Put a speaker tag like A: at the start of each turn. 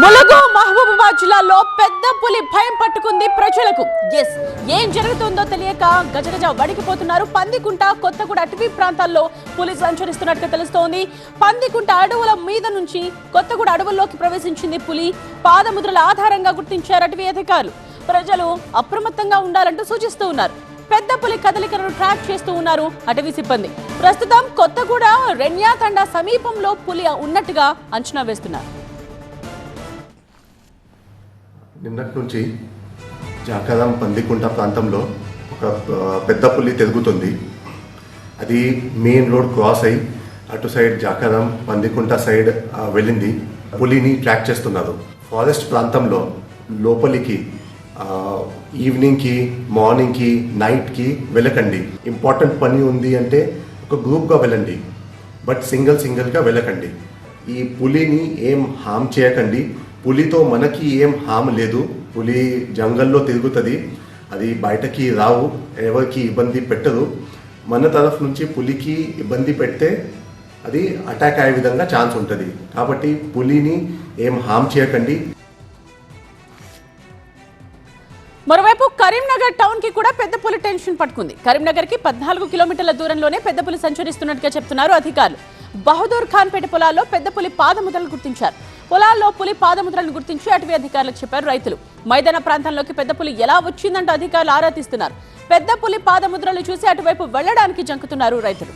A: ములుగు మహబూబాబాద్ జిల్లాలో పెద్ద పులి భయం పట్టుకుంది ప్రజలకు. ఎస్ ఏం జరుగుతుందో తెలియక గజగజ వడికిపోతున్నారు పందికుంట కొత్తగూడ అటవీ ప్రాంతాల్లో పులి సంచరిస్తున్నట్టుగా తెలుస్తోంది. పందికుంట అడవుల మీద నుంచి కొత్తగూడ అడవుల్లోకి ప్రవేశించింది పులి. పాదముద్రల ఆధారంగా గుర్తించారు అటవీ అధికారులు. ప్రజలు అప్రమత్తంగా ఉండాలంటూ సూచిస్తూ ఉన్నారు. పెద్ద పులి కదలికలను ట్రాక్ చేస్తూ ఉన్నారు అటవీ సిబ్బంది. ప్రస్తుతం కొత్తగూడ రెన్యాతండా సమీపంలో పులి ఉన్నట్టుగా అంచనా వేస్తున్నారు.
B: నిన్నటి నుంచి జాకారం పందికుంట ప్రాంతంలో ఒక పెద్ద పులి తిరుగుతుంది అది మెయిన్ రోడ్ క్రాస్ అయి అటు సైడ్ జాకారం పందికుంట సైడ్ వెళ్ళింది. పులిని ట్రాక్ చేస్తున్నారు. ఫారెస్ట్ ప్రాంతంలో లోపలికి ఈవినింగ్కి మార్నింగ్కి నైట్కి వెళ్ళకండి. ఇంపార్టెంట్ పని ఉంది అంటే ఒక గ్రూప్గా వెళ్ళండి. బట్ సింగిల్ సింగిల్గా వెళ్ళకండి. ఈ పులిని ఏం హామ్ చేయకండి. పులితో మనకి ఏం హామ్ లేదు. పులి జంగల్లో తిరుగుతుంది. అది బయటకి రావు. ఎవరికి ఇబ్బంది పెట్టదు. మన తరఫు నుంచి పులికి ఇబ్బంది పెడితే అది అటాక్ అయ్యే విధంగా ఛాన్స్ ఉంటుంది. కాబట్టి పులిని ఏం హామ్ చేయకండి.
A: మరోవైపు కరీంనగర్ టౌన్కి కూడా పెద్ద పులి టెన్షన్ పట్టుకుంది. కరీంనగర్కి పద్నాలుగు కిలోమీటర్ల దూరంలోనే పెద్ద పులి సంచరిస్తున్నట్టుగా చెప్తున్నారు అధికారులు. బహదూర్ ఖాన్ పేట పొలాల్లో పెద్ద పులి పాదముద్రలు గుర్తించారు. పొలాల్లో పులి పాదముద్రలను గుర్తించి అటవీ అధికారులకు చెప్పారు రైతులు. మైదాన ప్రాంతంలోకి పెద్ద పులి ఎలా వచ్చిందంటూ అధికారులు ఆరా తీస్తున్నారు. పెద్ద పులి పాదముద్రలు చూసి అటువైపు వెళ్ళడానికి జంకుతున్నారు రైతులు.